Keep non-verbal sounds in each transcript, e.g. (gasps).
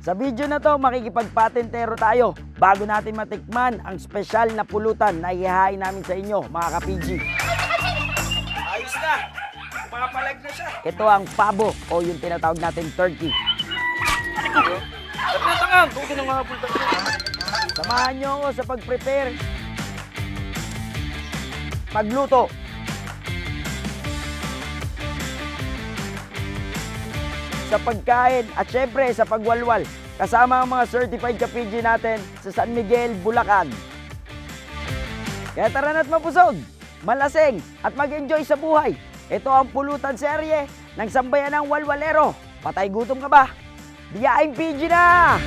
Sa video na to, makikipagpatentero tayo bago natin matikman ang special na pulutan na ihahain namin sa inyo, mga ka-PG. Ayos na. Pumapalag na siya. Ito ang pabo o yung tinatawag natin turkey. Tatangan. Kung ka nang mga pultan. Samahan nyo ako sa pag-prepare. Pagluto. Sa pagkain at syempre sa pagwalwal. Kasama ang mga certified ka-PG natin sa San Miguel, Bulacan. Kaya tara na't mapusog, malaseng at mag-enjoy sa buhay. Ito ang pulutan serye ng sambayan ng walwalero. Patay gutom ka ba? Diyaing PG na!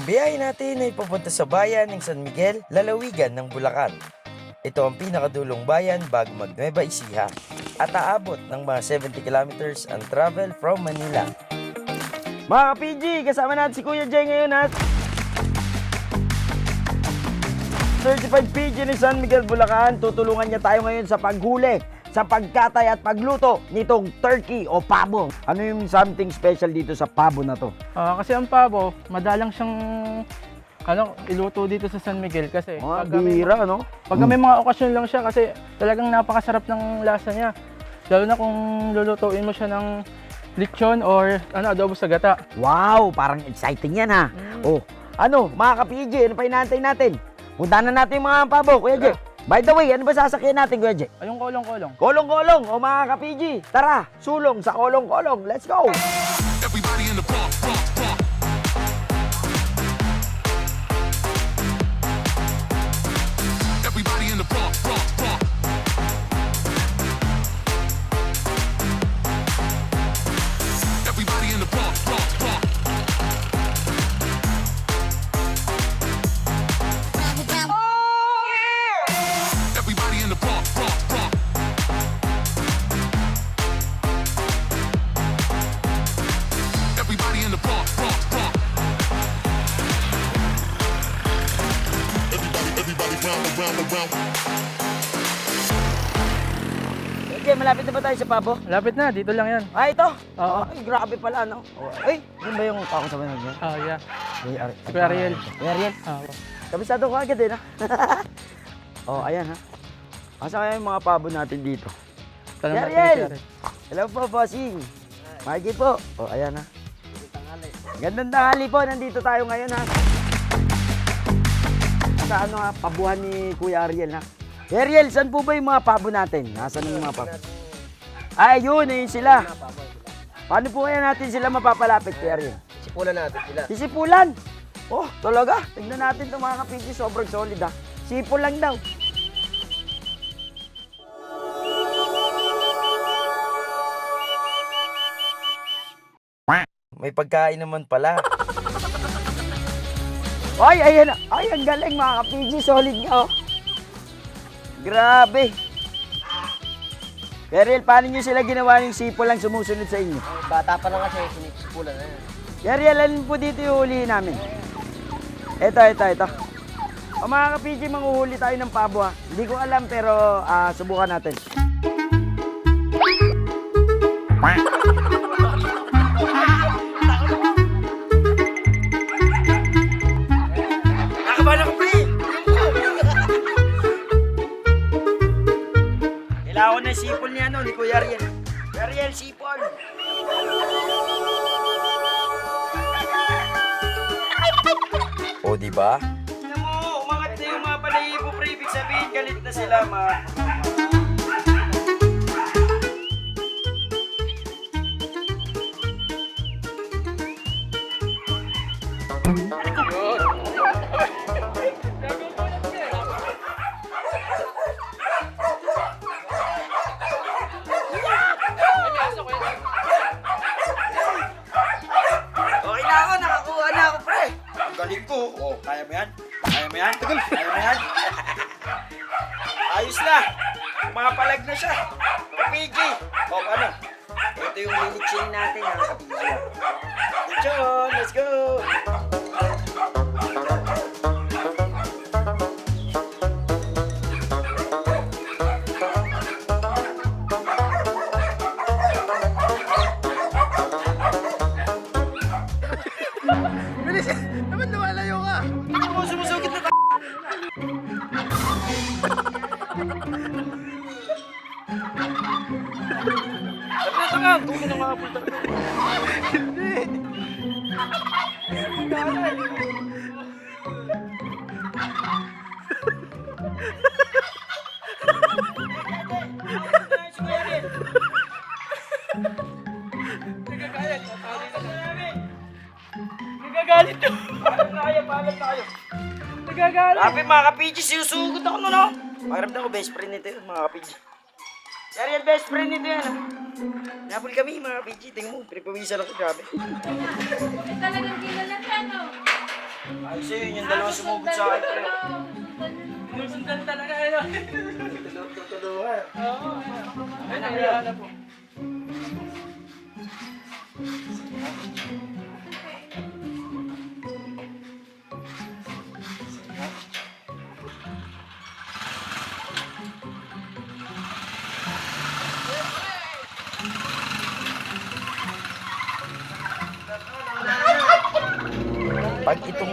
Ang biyahe natin ay papunta sa bayan ng San Miguel, lalawigan ng Bulacan. Ito ang pinakadulong bayan bago mag Nueva Ecija at aabot ng mga 70 kilometers ang travel from Manila. Mga ka-PG, kasama natin si Kuya Jay ngayon ha. Certified PG ni San Miguel Bulacan, tutulungan niya tayo ngayon sa paghuli, sa pagkatay at pagluto nitong turkey o pabo. Ano yung something special dito sa pabo na to? Ah, kasi ang pabo, madalang siyang ano, iluto dito sa San Miguel kasi pagka may, bira, no? pagka may mga okasyon lang siya kasi talagang napakasarap ng lasa niya. Lalo na kung lulutuin mo siya ng lechon or ano, adobo sa gata. Wow, parang exciting yan ha. Oh, ano, mga ka-PG, ano pa natin? Punta na natin yung mga pabo, Kuya Jay. By the way, ano ba sasakyan natin, Kuya Jay? Ayong kolong-kolong. Kolong-kolong o mga ka-PG, tara, sulong sa kolong-kolong. Let's go! Kuya Jay, malapit na ba tayo sa pabo? Lapit na, dito lang yan. Ah, ito? Oo. Ay, grabe pala, no? Oh, Ay, yun ba yung kakasama niya? Ah, yeah. Kuya Ar- Kuya Ariel. Kuya Ariel, Ah, kabisado ko agad eh, na. (laughs) oh, ayan ha. Asa kaya yung mga pabo natin dito? tanong natin Ariel! si Ariel. Hello po, bossing. Mikey po. Oh, ayan ha. Gandang tanghali po, nandito tayo ngayon ha. Sa ano ha, pabuhan ni Kuya Ariel ha. Ariel, saan po ba yung mga pabo natin? Nasaan yung mga pabo? Ay, yun, ayun sila. Paano po kaya natin sila mapapalapit, Kuya Ariel? Sipulan natin sila. Sisipulan. Oh, talaga. Tingnan natin itong mga kapigi. Sobrang solid ha. Sipol lang daw. May pagkain naman pala. Ay, ayan na. Ay, ang galing mga kapigi. Solid nga oh. Grabe. Peril, paano nyo sila ginawa yung sipol lang sumusunod sa inyo? Bata pa lang kasi sinisipulan na yan. Peril, alin po dito yung huli namin? Ito, ito, ito. O mga kapigi, manguhuli tayo ng pabo ha. Hindi ko alam pero ah, subukan natin. Na yung sipol ni ano, ni Kuya Ariel. Kuya Ariel, sipol! O di ba? Tingnan mo, umangat na yung mga palayibo, pre. Ibig sabihin, galit na sila, mga... Nagagalit. Grabe mga kapidji, sinusugod ako nun, no? Pakiramdam ko, best friend nito yun, mga kapidji. Yari yan, best friend nito yan. Napol kami, mga kapidji. Tingnan mo, pinapawisan ako, grabe. Talagang kilala ka, no? Ayos yun, yung dalawa sumugod sa akin. pre. Sinusundan talaga yun. Oo. Ayun, nagagalit po.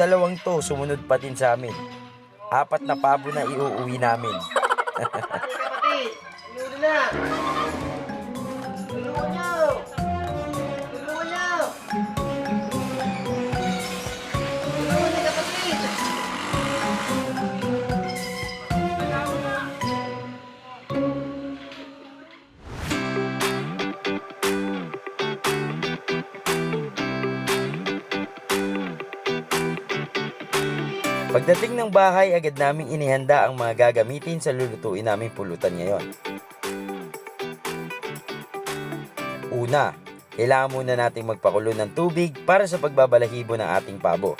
Dalawang to, sumunod pa din sa amin. Apat na pabo na iuuwi namin. (laughs) Pagdating ng bahay, agad naming inihanda ang mga gagamitin sa lulutuin naming pulutan ngayon. Una, kailangan muna nating magpakulo ng tubig para sa pagbabalahibo ng ating pabo.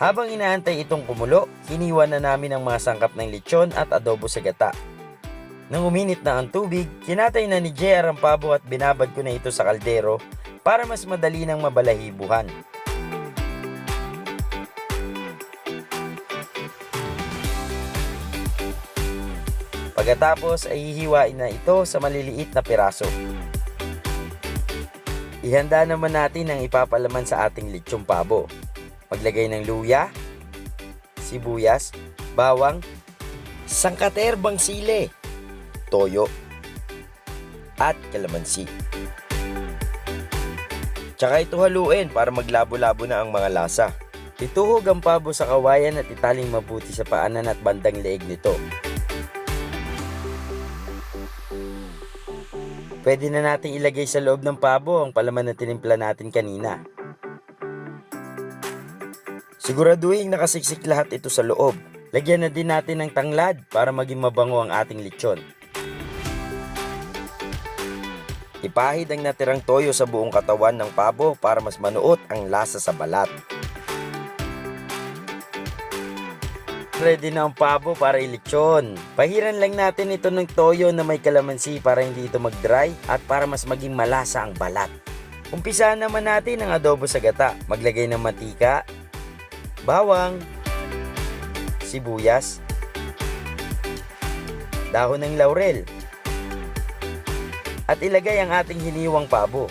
Habang inaantay itong kumulo, hiniwan na namin ang mga sangkap ng lechon at adobo sa gata. Nang uminit na ang tubig, kinatay na ni JR ang pabo at binabad ko na ito sa kaldero para mas madali ng mabalahibuhan. Pagkatapos ay hihiwain na ito sa maliliit na piraso. Ihanda naman natin ang ipapalaman sa ating lechong pabo. Maglagay ng luya, sibuyas, bawang, sangkaterbang sile, toyo, at kalamansi. Tsaka ito haluin para maglabo-labo na ang mga lasa. Ituhog ang pabo sa kawayan at italing mabuti sa paanan at bandang leeg nito. Pwede na nating ilagay sa loob ng pabo ang palaman na tinimpla natin kanina. Siguraduhin nakasiksik lahat ito sa loob. Lagyan na din natin ng tanglad para maging mabango ang ating lechon. Ipahid ang natirang toyo sa buong katawan ng pabo para mas manuot ang lasa sa balat. Ready na ang pabo para ilechon. Pahiran lang natin ito ng toyo na may kalamansi para hindi ito mag-dry at para mas maging malasa ang balat. Umpisahan naman natin ang adobo sa gata. Maglagay ng mantika, bawang, sibuyas, dahon ng laurel, at ilagay ang ating hiniwang pabo.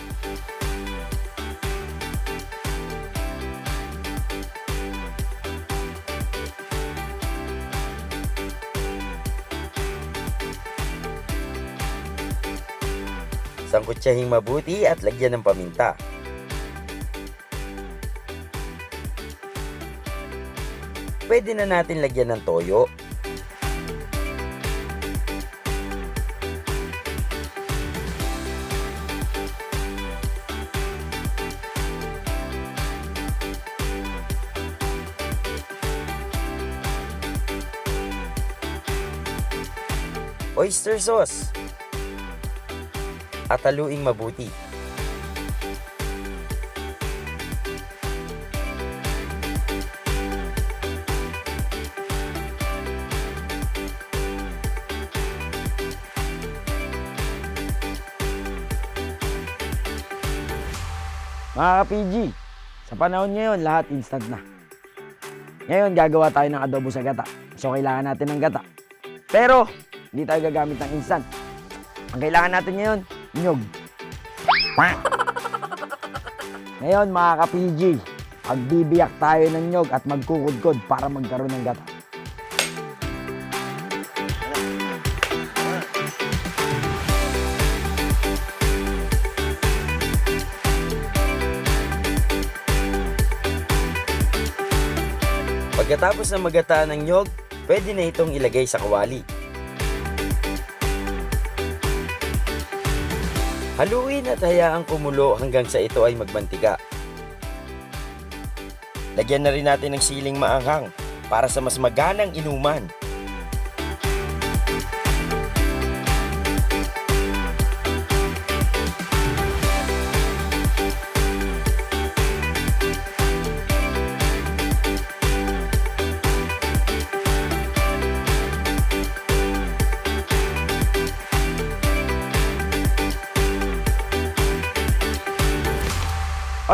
Sangkutsahing mabuti at lagyan ng paminta. Pwede na natin lagyan ng toyo. Oyster sauce at haluing mabuti. Mga ka-PG, sa panahon ngayon, lahat instant na. Ngayon, gagawa tayo ng adobo sa gata. So, kailangan natin ng gata. Pero, hindi tayo gagamit ng instant. Ang kailangan natin ngayon, nyog. Ngayon, mga ka-PG, magbibiyak tayo ng nyog at magkukudkod para magkaroon ng gata. Pagkatapos ng magata ng nyog, pwede na itong ilagay sa kawali. Haluin at hayaang kumulo hanggang sa ito ay magmantika. Lagyan na rin natin ng siling maanghang para sa mas maganang inuman.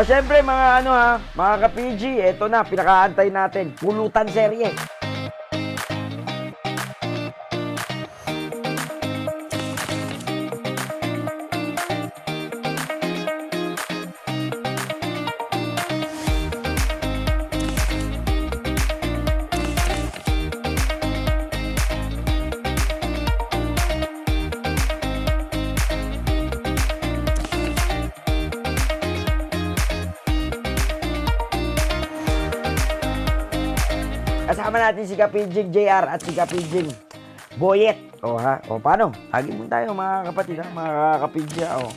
O syempre mga ano ha, mga ka-PG, eto na, pinakaantay natin, pulutan serye. Kasama natin si Kapijing JR at si Kapijing Boyet. O ha, o paano? Tagin muna tayo mga kapatid ha, mga kapidya. O.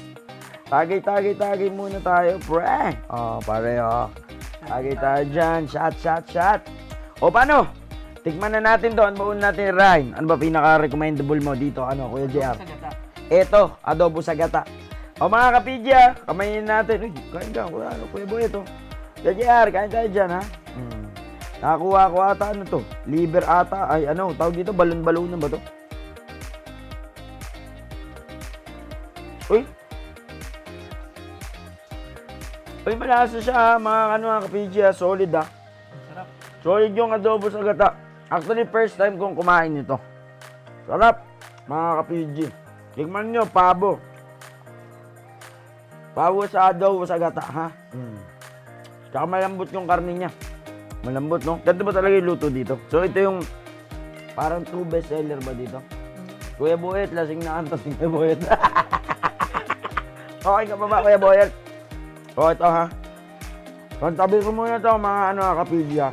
Tagay, tagay, tagay muna tayo, pre. O, pare o. Tagay tayo dyan, shot, shot, shot. O paano? Tikman na natin to. Ano ba una natin Ryan? Ano ba pinaka-recommendable mo dito? Ano, Kuya JR? Ito, adobo sa gata. O mga kapidya, kamayin natin. Uy, kain ka. Kuya, ano, Kuya Boyet o. Kuya JR, kain tayo dyan ha. Hmm. Nakakuha ko ata ano to? Liver ata. Ay ano, tawag dito balon-balonan ba to? Uy. Uy, malasa siya ha, mga ano mga kapidji ha. Solid ha. Sarap. Solid yung adobo sa gata. Actually, first time kong kumain nito. Sarap, mga kapidji. Tikman nyo, pabo. Pabo sa adobo sa gata, ha? Mm. Tsaka malambot yung karne niya. Malambot, no? Ganito ba talaga yung luto dito? So, ito yung parang true best seller ba dito? Kuya Boyet, lasing na antas (laughs) ni Kuya Boyet. (laughs) okay ka pa ba, Kuya Boyet? O, ito ha. Kantabi ko muna to mga ano, ka-PG ha.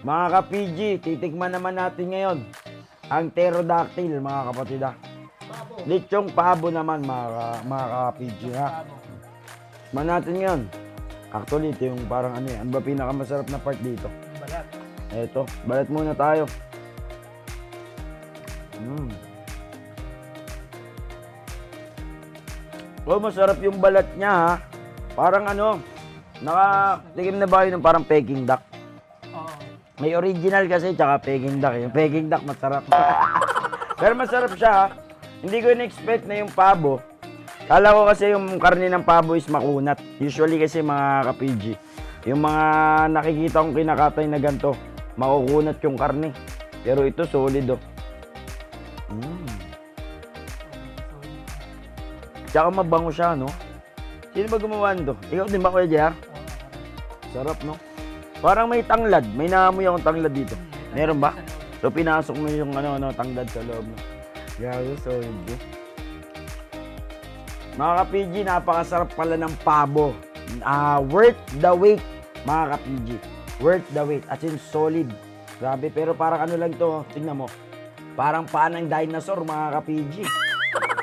Mga ka-PG, titikman naman natin ngayon ang pterodactyl, mga kapatid ha. Lechong pabo naman, mga, mga ka-PG ha. Man natin ngayon. Actually, ito yung parang ano eh. Ano ba pinakamasarap na part dito? Balat. Eto, balat muna tayo. Mm. Oh, masarap yung balat niya ha. Parang ano, nakatikim na ba kayo ng parang Peking duck? Oo. May original kasi, tsaka Peking duck. Yung Peking duck masarap. (laughs) Pero masarap siya ha. Hindi ko in-expect na yung pabo. Kala ko kasi yung karne ng pabo is makunat. Usually kasi mga ka-PG, yung mga nakikita kong kinakatay na ganito, makukunat yung karne. Pero ito solid oh. Mm. Tsaka mabango siya, no? Sino ba gumawa nito? Ikaw din ba, Kuya JR? Sarap, no? Parang may tanglad. May naamoy akong tanglad dito. Meron ba? So, pinasok mo yung ano, ano, tanglad sa loob, no? Gago, solid, eh. Mga ka-PG, napakasarap pala ng pabo. Ah, worth the wait, mga ka-PG. Worth the wait. As in, solid. Grabe, pero parang ano lang to, tingnan mo. Parang paan ng dinosaur, mga ka-PG.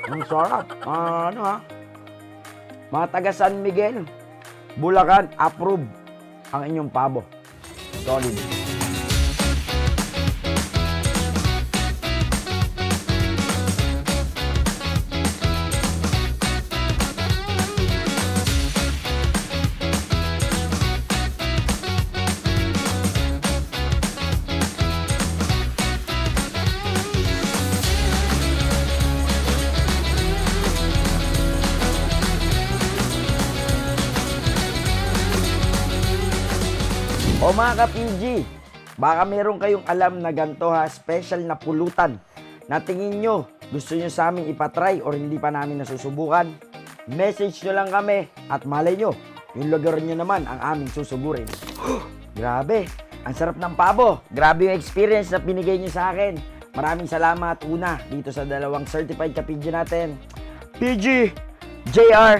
Ang sarap. Ah, ano ha? Mga taga San Miguel, Bulacan, approve ang inyong pabo. Solid. O mga ka-PG, baka meron kayong alam na ganito ha, special na pulutan na tingin nyo gusto nyo sa amin ipatry or hindi pa namin nasusubukan, message nyo lang kami at malay nyo, yung lugar nyo naman ang aming susugurin. (gasps) Grabe, ang sarap ng pabo. Grabe yung experience na binigay nyo sa akin. Maraming salamat una dito sa dalawang certified ka-PG natin. PG, JR,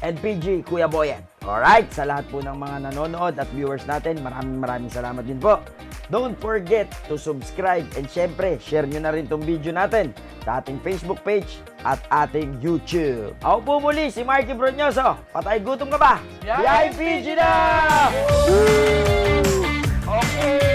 and PG, Kuya Boyan. Alright, sa lahat po ng mga nanonood at viewers natin, maraming maraming salamat din po. Don't forget to subscribe and syempre, share nyo na rin tong video natin sa ating Facebook page at ating YouTube. Ako po muli, si Marky Bronyoso. Patay gutom ka ba? PG na! Okay!